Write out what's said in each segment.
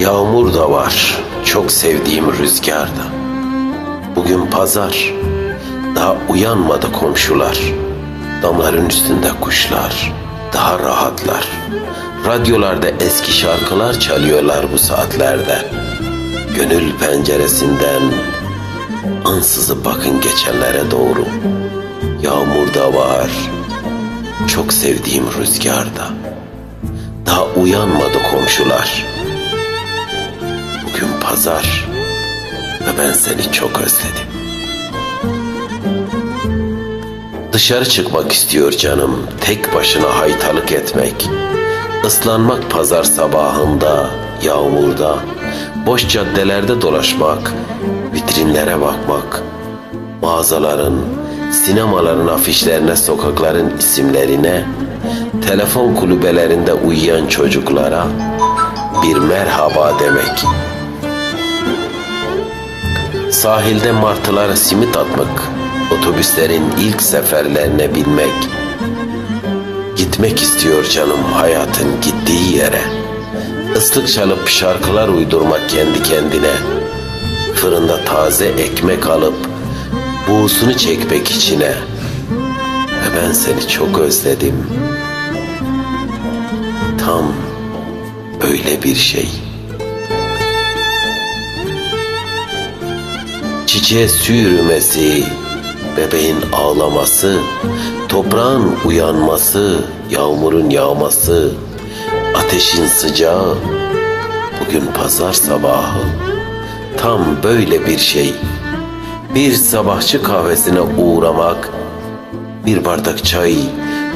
Yağmur da var, çok sevdiğim rüzgar da. Bugün pazar, daha uyanmadı komşular. Damların üstünde kuşlar, daha rahatlar. Radyolarda eski şarkılar çalıyorlar bu saatlerde. Gönül penceresinden ansızı bakın geçenlere doğru. Yağmur da var, çok sevdiğim rüzgar da. Daha uyanmadı komşular. Pazar ve ben seni çok özledim. Dışarı çıkmak istiyor canım, tek başına haytalık etmek. Islanmak pazar sabahında, yağmurda, boş caddelerde dolaşmak, vitrinlere bakmak, mağazaların, sinemaların afişlerine, sokakların isimlerine, telefon kulübelerinde uyuyan çocuklara bir merhaba demek. Sahilde martılara simit atmak, otobüslerin ilk seferlerine binmek. Gitmek istiyor canım hayatın gittiği yere. Islık çalıp şarkılar uydurmak kendi kendine. Fırında taze ekmek alıp buğusunu çekmek içine. Ve ben seni çok özledim. Tam öyle bir şey. Çiçeğe su bebeğin ağlaması, toprağın uyanması, yağmurun yağması, ateşin sıcağı, bugün pazar sabahı. Tam böyle bir şey. Bir sabahçı kahvesine uğramak, bir bardak çay,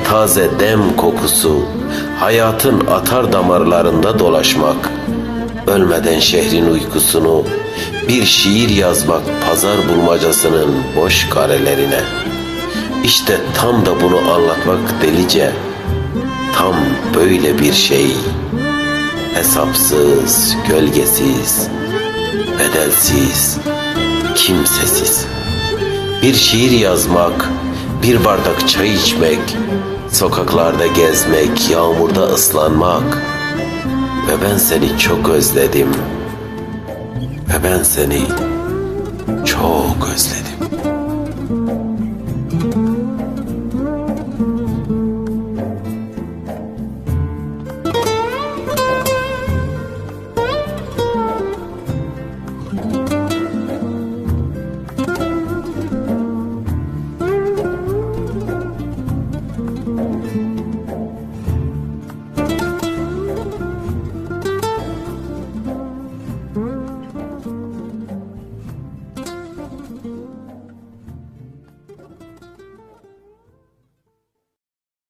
taze dem kokusu, hayatın atar damarlarında dolaşmak, ölmeden şehrin uykusunu, bir şiir yazmak pazar bulmacasının boş karelerine. İşte tam da bunu anlatmak delice, tam böyle bir şey. Hesapsız, gölgesiz, bedelsiz, kimsesiz. Bir şiir yazmak, bir bardak çay içmek, sokaklarda gezmek, yağmurda ıslanmak. Ve ben seni çok özledim. Ve ben seni çok özledim.